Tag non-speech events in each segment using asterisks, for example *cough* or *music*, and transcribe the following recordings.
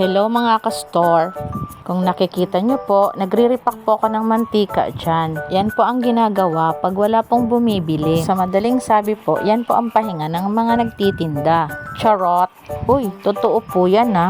Hello mga ka-store. Kung nakikita nyo po, nagre-repack po ako ng mantika dyan. Yan po ang ginagawa pag wala pong bumibili. Sa madaling sabi po, yan po ang pahinga ng mga nagtitinda. Charot! Uy, totoo po yan ha.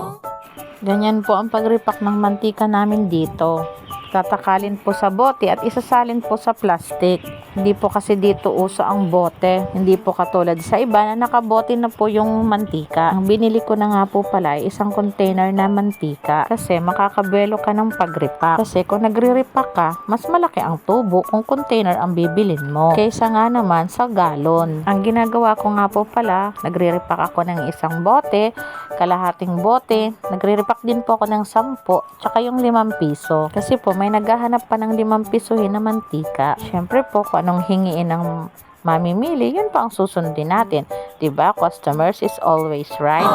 *gasps* Ganyan po ang pag-repack ng mantika namin dito. Tatakalin po sa bote at isasalin po sa plastic. Hindi po kasi dito uso ang bote. Hindi po katulad sa iba na nakabote na po yung mantika. Ang binili ko na nga po pala ay isang container na mantika. Kasi makakabelo ka ng pag-repack. Kasi kung nagre-repack ka, mas malaki ang tubo kung container ang bibilin mo. Kaysa nga naman sa galon. Ang ginagawa ko nga po pala, nagre-repack ako ng isang bote, kalahating bote, nagre-repack din po ako ng 10, tsaka yung 5 piso. Kasi po may naghahanap pa ng 5 pisohin na mantika. Syempre po kung anong hingiin ng mamimili, yun pa ang susundin natin. ba? Customers is always right.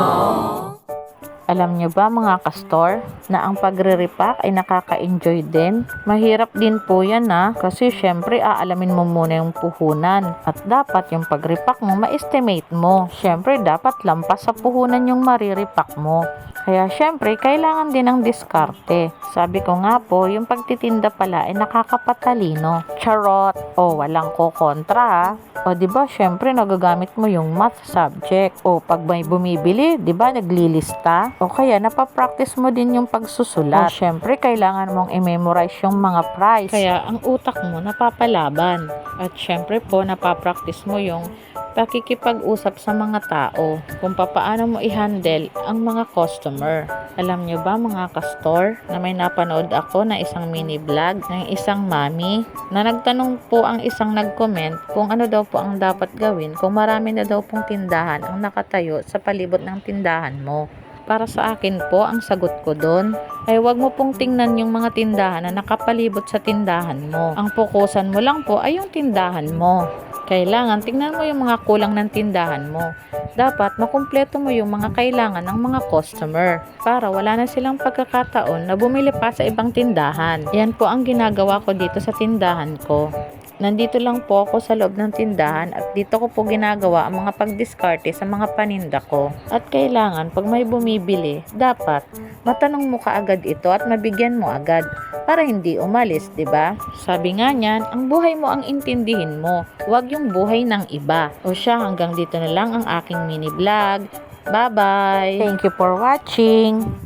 Alam nyo ba mga kastor na ang pagre-repack ay nakaka-enjoy din? Mahirap din po yan na kasi syempre aalamin mo muna yung puhunan at dapat yung pag-repack mo ma-estimate mo. Syempre dapat lampas sa puhunan yung mariripak mo. Kaya syempre kailangan din ng diskarte. Sabi ko nga po, yung pagtitinda pala ay nakakapatalino. Charot! O walang ko kontra ha. O di ba syempre nagagamit mo yung math subject. O pag may bumibili, di ba naglilista? O kaya napapractice mo din yung pagsusulat. O syempre kailangan mong i-memorize yung mga price. Kaya ang utak mo napapalaban. At syempre po napapractice mo yung pakikipag-usap sa mga tao kung papaano mo i-handle ang mga customer. Alam nyo ba mga ka-store na may napanood ako na isang mini vlog ng isang mami na nagtanong po ang isang nag-comment kung ano daw po ang dapat gawin kung marami na daw pong tindahan ang nakatayo sa palibot ng tindahan mo. Para sa akin po, ang sagot ko doon ay wag mo pong tingnan yung mga tindahan na nakapalibot sa tindahan mo. Ang fokusan mo lang po ay yung tindahan mo. Kailangan tingnan mo yung mga kulang ng tindahan mo. Dapat makumpleto mo yung mga kailangan ng mga customer para wala na silang pagkakataon na bumili pa sa ibang tindahan. Yan po ang ginagawa ko dito sa tindahan ko. Nandito lang po ako sa loob ng tindahan at dito ko po ginagawa ang mga pagdiskarte sa mga paninda ko. At kailangan pag may bumibili, dapat matanong mo kaagad ito at mabigyan mo agad para hindi umalis, 'di ba? Sabi nga niyan, ang buhay mo ang intindihin mo, huwag yung buhay ng iba. O siya, hanggang dito na lang ang aking mini vlog. Bye-bye! Thank you for watching!